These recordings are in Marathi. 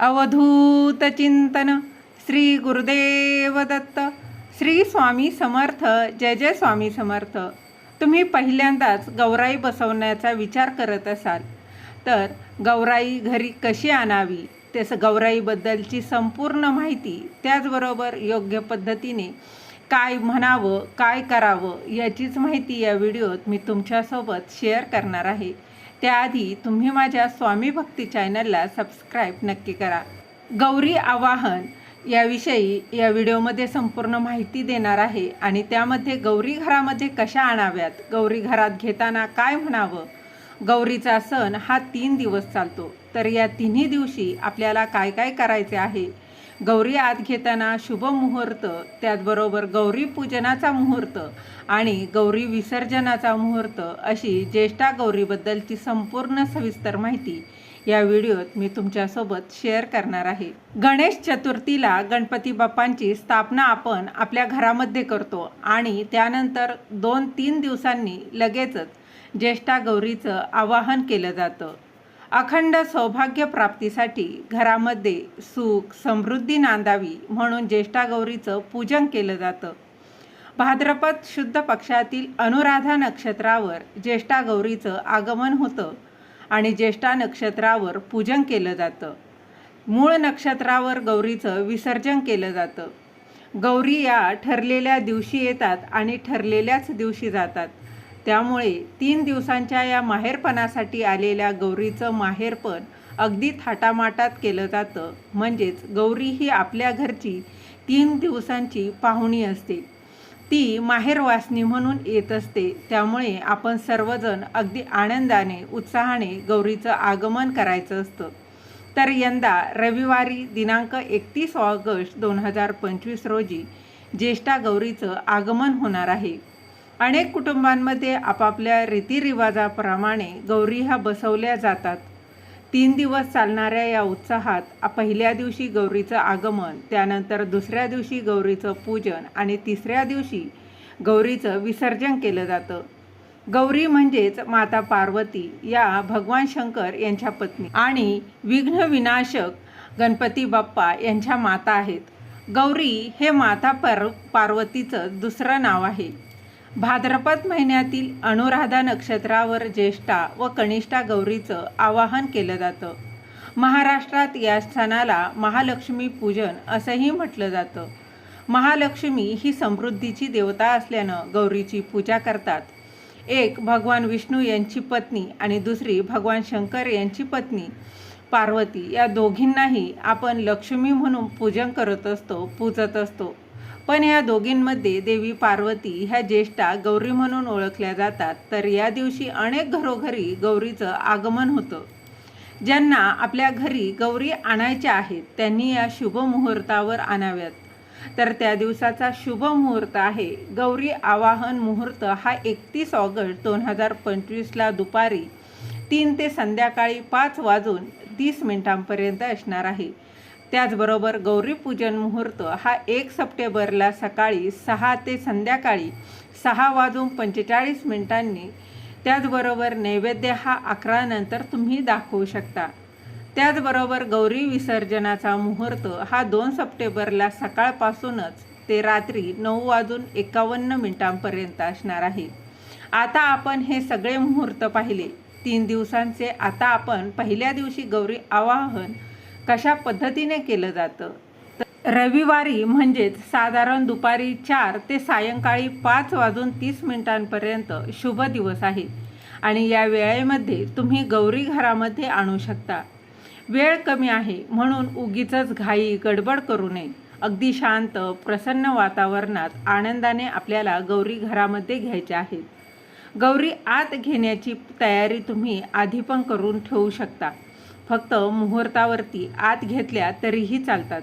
अवधूत चिंतन। श्री गुरुदेव दत्त। श्री स्वामी समर्थ। जय जय स्वामी समर्थ। तुम्ही पहिल्यांदाच गौराई बसवण्याचा विचार करत असाल. तर गौराई घरी कशी आणावी? त्यास गौराईबद्दलची संपूर्ण माहिती त्याचबरोबर योग्य पद्धतीने काय म्हणावं काय करावं याचीच माहिती या व्हिडिओत मी तुमच्यासोबत शेअर करणार आहे. त्याआधी तुम्ही माझ्या स्वामी भक्ती चॅनलला सबस्क्राईब नक्की करा. गौरी आवाहन याविषयी या व्हिडिओमध्ये संपूर्ण माहिती देणार आहे आणि त्यामध्ये गौरी घरामध्ये कशा आणाव्यात गौरी घरात घेताना काय म्हणावं गौरीचा सण हा तीन दिवस चालतो. तर या तिन्ही दिवशी आपल्याला काय काय करायचे आहे? गौरी आत घेताना शुभ मुहूर्त त्याचबरोबर गौरी पूजनाचा मुहूर्त आणि गौरी विसर्जनाचा मुहूर्त अशी ज्येष्ठा गौरीबद्दलची संपूर्ण सविस्तर माहिती या व्हिडिओत मी तुमच्यासोबत शेअर करणार आहे. गणेश चतुर्थीला गणपती बाप्पांची स्थापना आपण आपल्या घरामध्ये करतो आणि त्यानंतर दोन तीन दिवसांनी लगेचच ज्येष्ठा गौरीचं आवाहन केलं जातं. अखंड सौभाग्य प्राप्तीसाठी घरामध्ये सुख समृद्धी नांदावी म्हणून ज्येष्ठा गौरीचं पूजन केलं जातं. भाद्रपद शुद्ध पक्षातील अनुराधा नक्षत्रावर ज्येष्ठा गौरीचं आगमन होतं आणि ज्येष्ठा नक्षत्रावर पूजन केलं जातं. मूळ नक्षत्रावर गौरीचं विसर्जन केलं जातं. गौरी या ठरलेल्या दिवशी येतात आणि ठरलेल्याच दिवशी जातात. त्यामुळे तीन दिवसांच्या या माहेरपणासाठी आलेल्या गौरीचं माहेरपण अगदी थाटामाटात केलं जातं. म्हणजेच गौरी ही आपल्या घरची तीन दिवसांची पाहुणी असते. ती माहेरवासनी म्हणून येत असते. त्यामुळे आपण सर्वजण अगदी आनंदाने उत्साहाने गौरीचं आगमन करायचं असतं. तर यंदा रविवारी दिनांक एकतीस ऑगस्ट दोन हजार पंचवीस रोजी ज्येष्ठा गौरीचं आगमन होणार आहे. अनेक कुटुंबांमध्ये आपापल्या रीतिरिवाजाप्रमाणे गौरी ह्या बसवल्या जातात. तीन दिवस चालणाऱ्या या उत्साहात पहिल्या दिवशी गौरीचं आगमन त्यानंतर दुसऱ्या दिवशी गौरीचं पूजन आणि तिसऱ्या दिवशी गौरीचं विसर्जन केलं जातं. गौरी म्हणजेच माता पार्वती या भगवान शंकर यांच्या पत्नी आणि विघ्न विनाशक गणपती बाप्पा यांच्या माता आहेत. गौरी हे माता पार पार्वतीचं दुसरं नाव आहे. भाद्रपद महिन्यातील अनुराधा नक्षत्रावर ज्येष्ठा व कनिष्ठा गौरीचं आवाहन केलं जातं. महाराष्ट्रात या सणाला महालक्ष्मी पूजन असंही म्हटलं जातं. महालक्ष्मी ही समृद्धीची देवता असल्यानं गौरीची पूजा करतात. एक भगवान विष्णू यांची पत्नी आणि दुसरी भगवान शंकर यांची पत्नी. पार्वती या दोघींनाही आपण लक्ष्मी म्हणून पूजन करत असतो पूजत असतो. पण या दोघींमध्ये देवी पार्वती ह्या ज्येष्ठा गौरी म्हणून ओळखल्या जातात तर या दिवशी अनेक घरोघरी गौरीचं आगमन होतं. ज्यांना आपल्या घरी गौरी आणायच्या आहेत त्यांनी या शुभ मुहूर्तावर आणाव्यात. तर त्या दिवसाचा शुभ मुहूर्त आहे. गौरी आवाहन मुहूर्त हा एकतीस ऑगस्ट दोन हजार पंचवीसला दुपारी तीन ते संध्याकाळी पाच वाजून तीस मिनिटांपर्यंत असणार आहे. त्याचबरोबर गौरीपूजन मुहूर्त हा एक सप्टेंबरला सकाळी सहा ते संध्याकाळी सहा वाजून पंचेचाळीस मिनिटांनी त्याचबरोबर नैवेद्य हा अकरा नंतर तुम्ही दाखवू शकता. त्याचबरोबर गौरी विसर्जनाचा मुहूर्त हा दोन सप्टेंबरला सकाळपासूनच ते रात्री नऊ वाजून एकावन्न मिनिटांपर्यंत असणार आहे. आता आपण हे सगळे मुहूर्त पाहिले. तीन दिवसांचे आता आपण पहिल्या दिवशी गौरी आवाहन कशा पद्धतीने केलं जातं? तर रविवारी म्हणजेच साधारण दुपारी चार ते सायंकाळी पाच वाजून तीस मिनिटांपर्यंत शुभ दिवस आहे. आणि या वेळेमध्ये तुम्ही गौरी घरामध्ये आणू शकता. वेळ कमी आहे म्हणून उगीच घाई गडबड करू नये. अगदी शांत प्रसन्न वातावरणात आनंदाने आपल्याला गौरी घरामध्ये घ्यायच्या आहेत गौरी आत घेण्याची तयारी तुम्ही आधी पण करून ठेवू शकता. फक्त मुहूर्तावरती आत घेतल्या तरीही चालतात.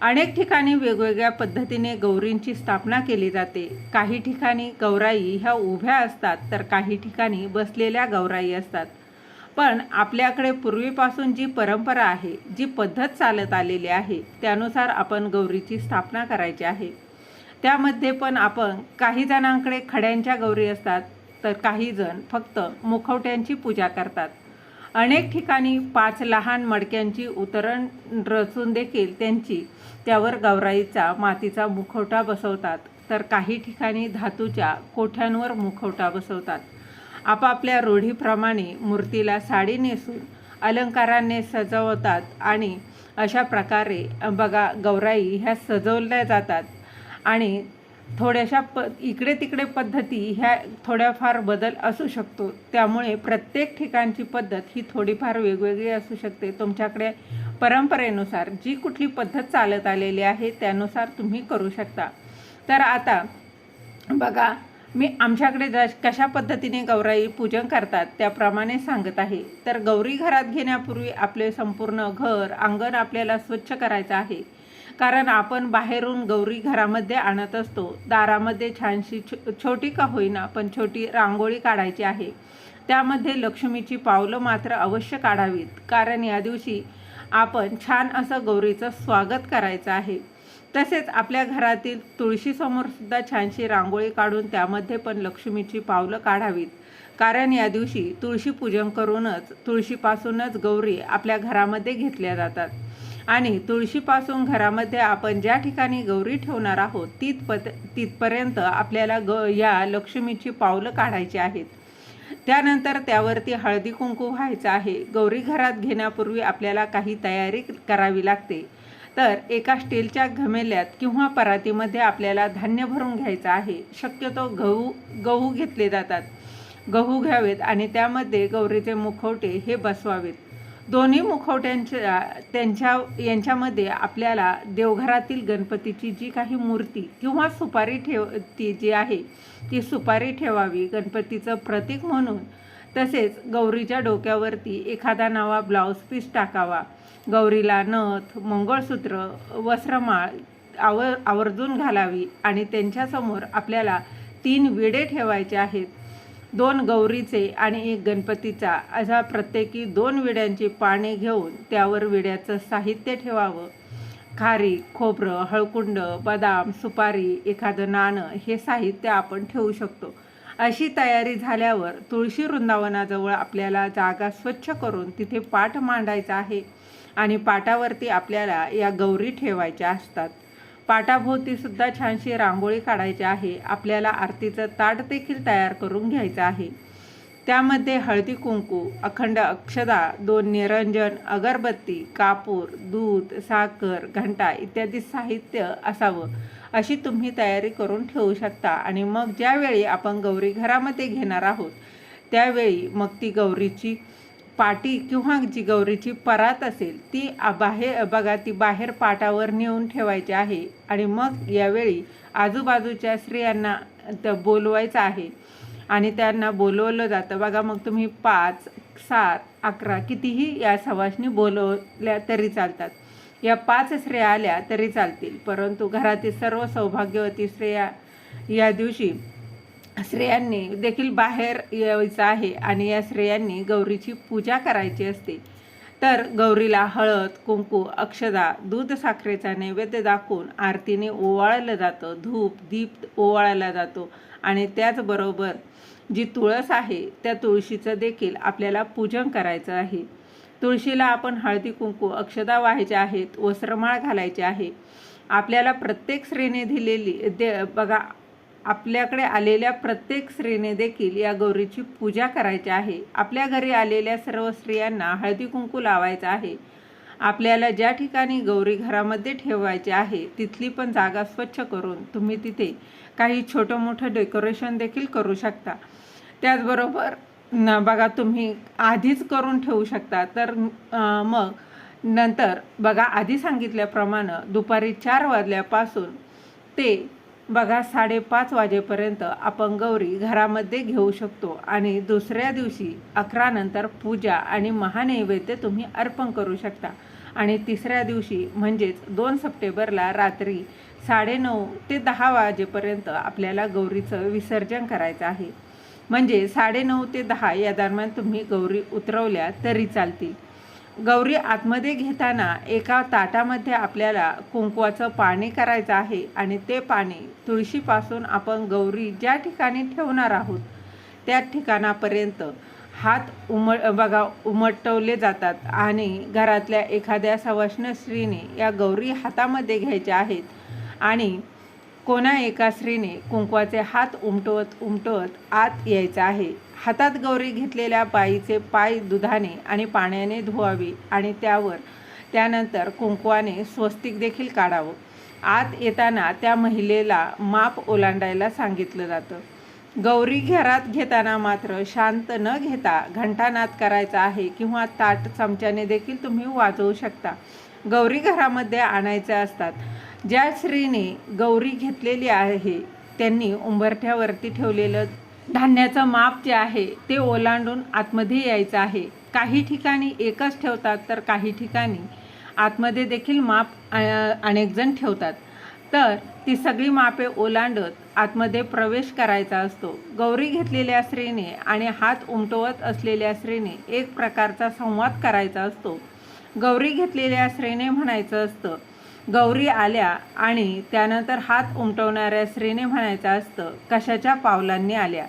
अनेक ठिकाणी वेगवेगळ्या पद्धतीने गौरींची स्थापना केली जाते. काही ठिकाणी गौराई ह्या उभ्या असतात तर काही ठिकाणी बसलेल्या गौराई असतात. पण आपल्याकडे पूर्वीपासून जी परंपरा आहे जी पद्धत चालत आलेली आहे त्यानुसार आपण गौरीची स्थापना करायची आहे. त्यामध्ये पण आपण काही जणांकडे खड्यांच्या गौरी असतात तर काही जण फक्त मुखवट्यांची पूजा करतात. अनेक ठिकाणी पाच लहान मडक्यांची उतरण रचून देखील त्यांची त्यावर गौराईचा मातीचा मुखवटा बसवतात. तर काही ठिकाणी धातूच्या कोठ्यांवर मुखवटा बसवतात. आपापल्या रूढीप्रमाणे मूर्तीला साडी नेसून अलंकाराने सजवतात आणि अशा प्रकारे बघा गौराई ह्या सजवल्या जातात. आणि थोड्याशा प इकडे तिकडे पद्धती ह्या थोड्याफार बदल असू शकतो. त्यामुळे प्रत्येक ठिकाणची पद्धत ही थोडीफार वेगवेगळी असू शकते. तुमच्याकडे परंपरेनुसार जी कुठली पद्धत चालत आलेली आहे त्यानुसार तुम्ही करू शकता. तर आता बघा मी आमच्याकडे ज कशा पद्धतीने गौराई पूजन करतात त्याप्रमाणे सांगत आहे. तर गौरी घरात घेण्यापूर्वी आपले संपूर्ण घर अंगण आपल्याला स्वच्छ करायचं आहे. कारण आपण बाहेरून गौरी घरामध्ये आणत असतो. दारामध्ये छानशी छो छोटी का होईना पण छोटी रांगोळी काढायची आहे. त्यामध्ये लक्ष्मीची पावलं मात्र अवश्य काढावीत. कारण या दिवशी आपण छान असं गौरीचं स्वागत करायचं आहे. तसेच आपल्या घरातील तुळशीसमोरसुद्धा छानशी रांगोळी काढून त्यामध्ये पण लक्ष्मीची पावलं काढावीत. कारण या दिवशी तुळशी पूजन करूनच तुळशीपासूनच गौरी आपल्या घरामध्ये घेतल्या जातात. आणि तुळशीपासून घरामध्ये आपण ज्या ठिकाणी गौरी ठेवणार आहोत तिथपत तिथपर्यंत आपल्याला ग या लक्ष्मीची पावलं काढायची आहेत. त्यानंतर त्यावरती हळदी कुंकू व्हायचं आहे. गौरी घरात घेण्यापूर्वी आपल्याला काही तयारी करावी लागते. तर एका स्टीलच्या घमेल्यात किंवा परातीमध्ये आपल्याला धान्य भरून घ्यायचं आहे. शक्यतो गहू गहू घेतले जातात. गहू घ्यावेत आणि त्यामध्ये गौरीचे मुखवटे हे बसवावेत. दोन्ही मुखवट्यांच्या त्यांच्या यांच्यामध्ये आपल्याला देवघरातील गणपतीची जी काही मूर्ती किंवा सुपारी ठेव ती जी आहे ती सुपारी ठेवावी गणपतीचं प्रतीक म्हणून. तसेच गौरीच्या डोक्यावरती एखादा नवा ब्लाऊज पीस टाकावा. गौरीला नथ मंगळसूत्र वस्त्रमाळ आव आवर्जून घालावी आणि त्यांच्यासमोर आपल्याला तीन विडे ठेवायचे आहेत. दोन गौरीचे आणि एक गणपतीचा अशा प्रत्येकी दोन विड्यांची पाने घेऊन त्यावर विड्याचं साहित्य ठेवावं. खारी खोबरं हळकुंड बदाम सुपारी एखादं नाणं हे साहित्य आपण ठेवू शकतो. अशी तयारी झाल्यावर तुळशी वृंदावनाजवळ आपल्याला जागा स्वच्छ करून तिथे पाठ मांडायचा आहे आणि पाटावरती आपल्याला या गौरी ठेवायच्या असतात. पाटाभोवती सुद्धा छानशी रांगोळी काढायची आहे. आपल्याला आरतीचं ताट देखील तयार करून घ्यायचं आहे. त्यामध्ये हळदी कुंकू अखंड अक्षदा दोन निरंजन अगरबत्ती कापूर दूध साखर घंटा इत्यादी साहित्य असावं अशी तुम्ही तयारी करून ठेवू शकता. आणि मग ज्यावेळी आपण गौरी घरामध्ये घेणार आहोत त्यावेळी मग ती गौरीची पाटी किंवा जी गौरीची परात असेल ती बाहेर बघा ती बाहेर पाटावर नेऊन ठेवायची आहे. आणि मग यावेळी आजूबाजूच्या स्त्रियांना त बोलवायचं आहे. आणि त्यांना बोलवलं जातं. बघा मग तुम्ही पाच सात अकरा कितीही या सवासनी बोलवल्या तरी चालतात. या पाच स्त्रिया आल्या तरी चालतील. परंतु घरातील सर्व सौभाग्यवती स्त्रिया या दिवशी स्त्रियांनी देखील बाहेर यायचं आहे आणि या स्त्रियांनी गौरीची पूजा करायची असते. तर गौरीला हळद कुंकू अक्षदा दूध साखरेचा नैवेद्य दाखवून आरतीने ओवाळलं जातं. धूप दीप ओवाळला जातो आणि त्याचबरोबर जी तुळस आहे त्या तुळशीचं देखील आपल्याला पूजन करायचं आहे. तुळशीला आपण हळदी कुंकू अक्षदा व्हायच्या आहेत वस्त्रमाळ घालायचे आहे. आपल्याला प्रत्येक स्त्रीने दिलेली दे बघा आपल्याकडे आलेल्या प्रत्येक स्त्रीने देखील या गौरीची पूजा करायची आहे. आपल्या घरी आलेल्या सर्व स्त्रियांना हळदी कुंकू लावायचं आहे. आपल्याला ज्या ठिकाणी गौरी घरामध्ये ठेवायचे आहे तिथली पण जागा स्वच्छ करून तुम्ही तिथे काही छोटं मोठं डेकोरेशन देखील करू शकता. त्याचबरोबर न बघा तुम्ही आधीच करून ठेवू शकता. तर मग नंतर बघा आधी सांगितल्याप्रमाणे दुपारी चार वाजल्यापासून ते बघा साडेपाच वाजेपर्यंत आपण गौरी घरामध्ये घेऊ शकतो आणि दुसऱ्या दिवशी अकरा नंतर पूजा आणि महानैवेद्य तुम्ही अर्पण करू शकता. आणि तिसऱ्या दिवशी म्हणजेच दोन सप्टेंबरला रात्री साडेनऊ ते दहा वाजेपर्यंत आपल्याला गौरीचं विसर्जन करायचं आहे. म्हणजे साडेनऊ ते दहा या दरम्यान तुम्ही गौरी उतरवल्या तरी चालतील. गौरी आतमध्ये घेताना एका ताटामध्ये आपल्याला कुंकवाचं पाणी करायचं आहे आणि ते पाणी तुळशीपासून आपण गौरी ज्या ठिकाणी ठेवणार आहोत त्या ठिकाणापर्यंत हात उम बघा उमटवले जातात आणि घरातल्या एखाद्या सवाष्ण स्त्रीने या गौरी हातामध्ये घ्यायच्या आहेत आणि कोणा एका स्त्रीने कुंकवाचे हात उमटवत उमटवत आत यायचं आहे. हातात गौरी घेतलेल्या बाईचे पाय दुधाने आणि पाण्याने धुवावी आणि त्यावर त्यानंतर कुंकवाने स्वस्तिक देखील काढावं. आत येताना त्या महिलेला माप ओलांडायला सांगितलं जातं. गौरी घरात घेताना मात्र शांत न घेता घंटानाद करायचा आहे किंवा ताट चमच्याने देखील तुम्ही वाजवू शकता. गौरी घरामध्ये आणायचे असतात. ज्या स्त्रीने गौरी घेतलेली आहे त्यांनी उंबरठ्यावरती ठेवलेलं धान्याचं माप जे आहे ते ओलांडून आतमध्ये यायचं आहे. काही ठिकाणी एकच ठेवतात तर काही ठिकाणी आतमध्ये देखील माप अनेकजण अनेक जण ठेवतात. तर ती सगळी मापे ओलांडत आतमध्ये प्रवेश करायचा असतो. गौरी घेतलेल्या स्त्रीने आणि हात उमटवत असलेल्या स्त्रीने एक प्रकारचा संवाद करायचा असतो. गौरी घेतलेल्या स्त्रीने म्हणायचं असतं गौरी आल्या आणि त्यानंतर हात उमटवणाऱ्या स्त्रीने म्हणायचं असतं कशाच्या पावलांनी आल्या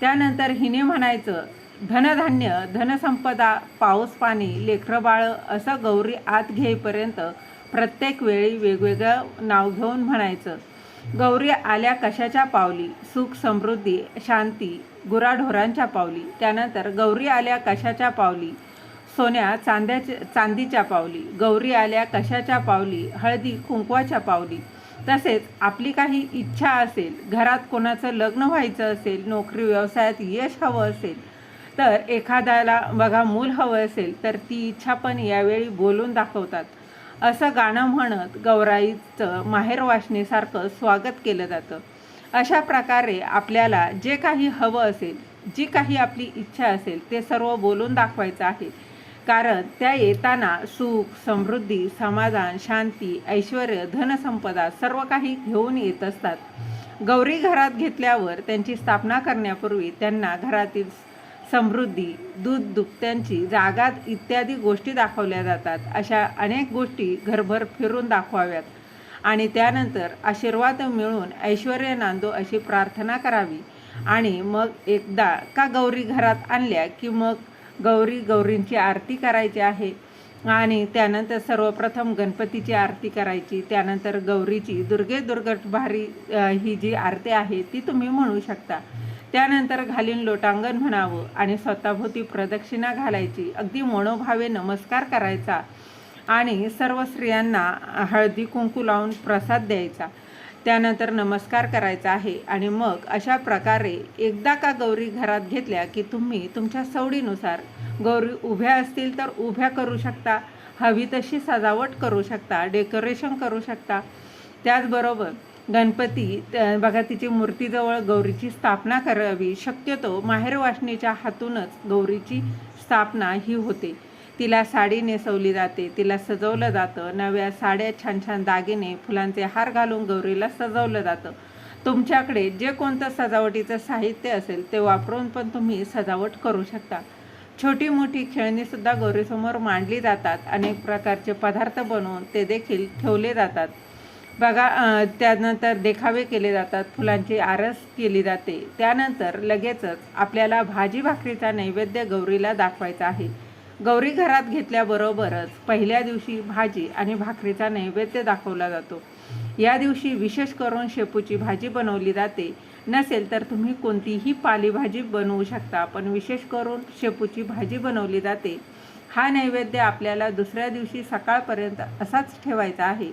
त्यानंतर हिने म्हणायचं धनधान्य धनसंपदा पाऊस पाणी लेखरं बाळ असं गौरी आत घेईपर्यंत प्रत्येक वेळी वेगवेगळं नाव घेऊन म्हणायचं. गौरी आल्या कशाच्या पावली? सुख समृद्धी शांती गुराढोरांच्या पावली. त्यानंतर गौरी आल्या कशाच्या पावली? सोन्या चांद्याच्या चांदीच्या पावली. गौरी आल्या कशाच्या पावली? हळदी कुंकवाच्या पावली. तसेच आपली काही इच्छा असेल घरात कोणाचं लग्न व्हायचं असेल नोकरी व्यवसायात यश हवं असेल तर एखाद्याला बघा मूल हवं असेल तर ती इच्छा पण यावेळी बोलून दाखवतात. असं गाणं म्हणत गौराईचं माहेर वाचनेसारखं स्वागत केलं जातं. अशा प्रकारे आपल्याला जे काही हवं असेल जी काही आपली इच्छा असेल ते सर्व बोलून दाखवायचं आहे. कारण त्या येताना सुख समृद्धी समाधान शांती ऐश्वर धनसंपदा सर्व काही घेऊन येत असतात. गौरी घरात घेतल्यावर त्यांची स्थापना करण्यापूर्वी त्यांना घरातील समृद्धी दूध दुपत्यांची जागा इत्यादी गोष्टी दाखवल्या जातात. अशा अनेक गोष्टी घरभर फिरून दाखवाव्यात आणि त्यानंतर आशीर्वाद मिळून ऐश्वर नांदो अशी प्रार्थना करावी. आणि मग एकदा का गौरी घरात आणल्या की मग गौरी गौरींची आरती करायची आहे. आणि त्यानंतर सर्वप्रथम गणपतीची आरती करायची. त्यानंतर गौरीची दुर्गे दुर्गट भारी ही जी आरती आहे ती तुम्ही म्हणू शकता. त्यानंतर घालीन लोटांगण म्हणावं आणि स्वतःभोवती प्रदक्षिणा घालायची. अगदी मनोभावे नमस्कार करायचा. आणि सर्व स्त्रियांना हळदी कुंकू लावून प्रसाद द्यायचा. त्यानंतर नमस्कार करायचा आहे आणि मग अशा प्रकारे एकदा का गौरी घरात घेतल्या की तुम्ही तुमच्या सवडीनुसार गौरी उभ्या असतील तर उभ्या करू शकता हवी तशी सजावट करू शकता डेकोरेशन करू शकता. त्याचबरोबर गणपती बघा तिची मूर्तीजवळ गौरीची स्थापना करावी. शक्यतो माहेरवाचनीच्या हातूनच गौरीची स्थापना ही होते. तिला साडी नेसवली जाते तिला सजवलं जातं नव्या साड्या छान छान दागिने फुलांचे हार घालून गौरीला सजवलं जातं. तुमच्याकडे जे कोणतं सजावटीचं साहित्य असेल ते वापरून पण तुम्ही सजावट करू शकता. छोटी मोठी खेळणीसुद्धा गौरीसमोर मांडली जातात अनेक प्रकारचे पदार्थ बनवून ते देखील ठेवले जातात. बघा त्यानंतर देखावे केले जातात फुलांची आरस केली जाते. त्यानंतर लगेचच आपल्याला भाजी भाकरीचा नैवेद्य गौरीला दाखवायचा आहे. गौरी घरात घेतल्याबरोबरच पहिल्या दिवशी भाजी आणि भाकरीचा नैवेद्य दाखवला जातो. या दिवशी विशेष करून शेपूची भाजी बनवली जाते. नसेल तर तुम्ही कोणतीही पालेभाजी बनवू शकता पण विशेष करून शेपूची भाजी बनवली जाते. हा नैवेद्य आपल्याला दुसऱ्या दिवशी सकाळपर्यंत असाच ठेवायचा आहे.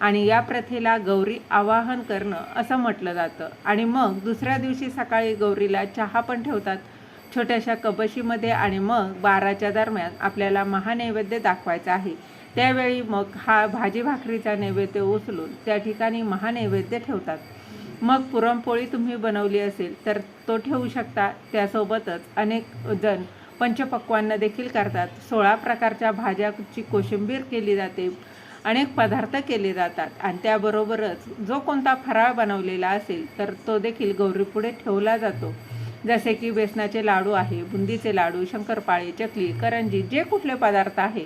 आणि या प्रथेला गौरी आवाहन करणं असं म्हटलं जातं. आणि मग दुसऱ्या दिवशी सकाळी गौरीला चहा पण ठेवतात. छोट्याशा कबशीमध्ये आणि मग बाराच्या दरम्यान आपल्याला महानैवेद्य दाखवायचा आहे. त्यावेळी मग हा भाजी भाकरीचा नैवेद्य उचलून त्या ठिकाणी महानैवेद्य ठेवतात. मग पुरणपोळी तुम्ही बनवली असेल तर तो ठेवू शकता. त्यासोबतच अनेक जण पंचपक्वान्न देखील करतात. सोळा प्रकारच्या भाज्याची कोशिंबीर केली जाते. अनेक पदार्थ केले जातात. आणि त्याबरोबरच जो कोणता फराळ बनवलेला असेल तर तो देखील गौरीपुढे ठेवला जातो. जसे की बेसनाचे लाडू आहे बुंदीचे लाडू शंकरपाळी चकली करंजी जे कुठले पदार्थ आहे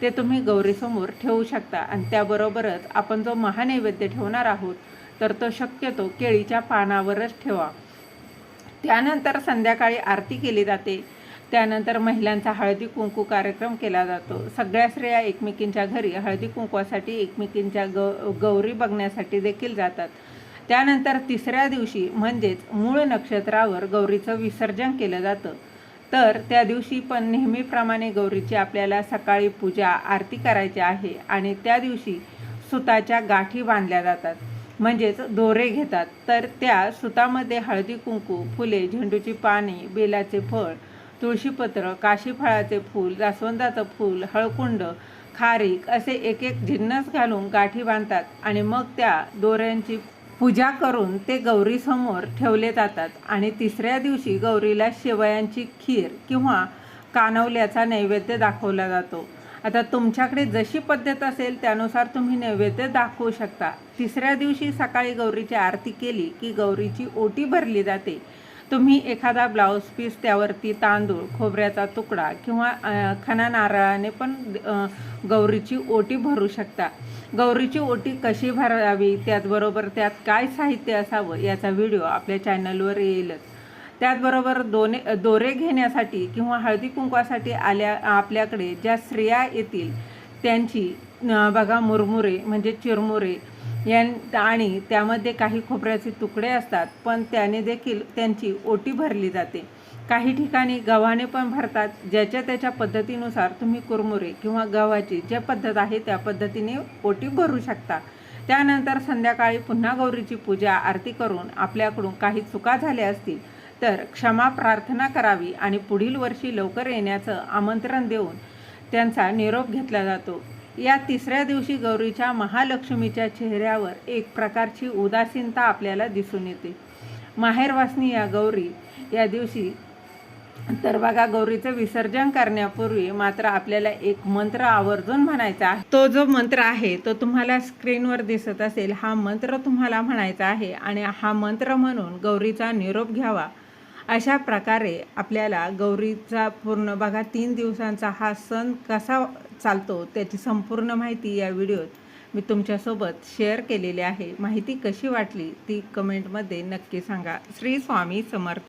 ते तुम्ही गौरीसमोर ठेवू शकता. आणि त्याबरोबरच आपण जो महानैवेद्य ठेवणार आहोत तर तो शक्यतो केळीच्या पानावरच ठेवा. त्यानंतर संध्याकाळी आरती केली जाते. त्यानंतर महिलांचा हळदी कुंकू कार्यक्रम केला जातो. सगळ्या स्त्रिया एकमेकींच्या घरी हळदी कुंकवासाठी एकमेकींच्या ग गौरी बघण्यासाठी देखील जातात. त्यानंतर तिसऱ्या दिवशी म्हणजेच मूळ नक्षत्रावर गौरीचं विसर्जन केलं जातं. तर त्या दिवशी पण नेहमीप्रमाणे गौरीची आपल्याला सकाळी पूजा आरती करायची आहे आणि त्या दिवशी सुताच्या गाठी बांधल्या जातात. म्हणजेच दोरे घेतात. तर त्या सुतामध्ये हळदी कुंकू फुले झेंडूची पाने बेलाचे फळ तुळशीपत्र काशीफळाचे फूल जास्वंदाचं फूल हळकुंड खारीक असे एक एक जिन्नस घालून गाठी बांधतात आणि मग त्या दोऱ्यांची पूजा करून ते गौरीसमोर ठेवले जातात आणि तिसऱ्या दिवशी गौरीला शेवयांची खीर किंवा कानवल्याचा नैवेद्य दाखवला जातो. आता तुमच्याकडे जशी पद्धत असेल त्यानुसार तुम्ही नैवेद्य दाखवू शकता. तिसऱ्या दिवशी सकाळी गौरीची आरती केली की गौरीची ओटी भरली जाते. तुम्ही एखादा ब्लाऊज पीस त्यावरती तांदूळ खोबऱ्याचा तुकडा किंवा खना खणा नारळाने पण गौरीची ओटी भरू शकता. गौरीची ओटी कशी भरावी? त्याचबरोबर त्यात काय साहित्य असावं? याचा व्हिडिओ आपल्या चॅनलवर येईलच त्याचबरोबर दोने दोरे घेण्यासाठी किंवा हळदी कुंकवासाठी आल्या आपल्याकडे ज्या स्त्रिया येतील त्यांची बघा मुरमुरे म्हणजे चिरमुरे यां आणि त्यामध्ये काही खोबऱ्याचे तुकडे असतात पण त्याने देखील त्यांची ओटी भरली जाते. काही ठिकाणी गव्हाने पण भरतात ज्याच्या त्याच्या पद्धतीनुसार तुम्ही कुरमुरे किंवा गव्हाची जे पद्धत आहे त्या पद्धतीने ओटी भरू शकता. त्यानंतर संध्याकाळी पुन्हा गौरीची पूजा आरती करून आपल्याकडून काही चुका झाल्या असतील तर क्षमा प्रार्थना करावी आणि पुढील वर्षी लवकर येण्याचं आमंत्रण देऊन त्यांचा निरोप घेतला जातो. या तिसऱ्या दिवशी गौरीच्या महालक्ष्मीच्या चेहऱ्यावर एक प्रकारची उदासीनता आपल्याला दिसून येते. माहेरवासनी या गौरी या दिवशी तर बघा गौरीचं विसर्जन करण्यापूर्वी मात्र आपल्याला एक मंत्र आवर्जून म्हणायचा आहे. तो जो मंत्र आहे तो तुम्हाला स्क्रीनवर दिसत असेल हा मंत्र तुम्हाला म्हणायचा आहे आणि हा मंत्र म्हणून गौरीचा निरोप घ्यावा. अशा प्रकारे आपल्याला गौरीचा पूर्ण बघा तीन दिवसांचा हा सण कसा चालतो त्याची संपूर्ण माहिती या व्हिडिओत मी तुमच्यासोबत शेअर केलेली आहे. माहिती कशी वाटली ती कमेंटमध्ये नक्की सांगा. श्री स्वामी समर्थ.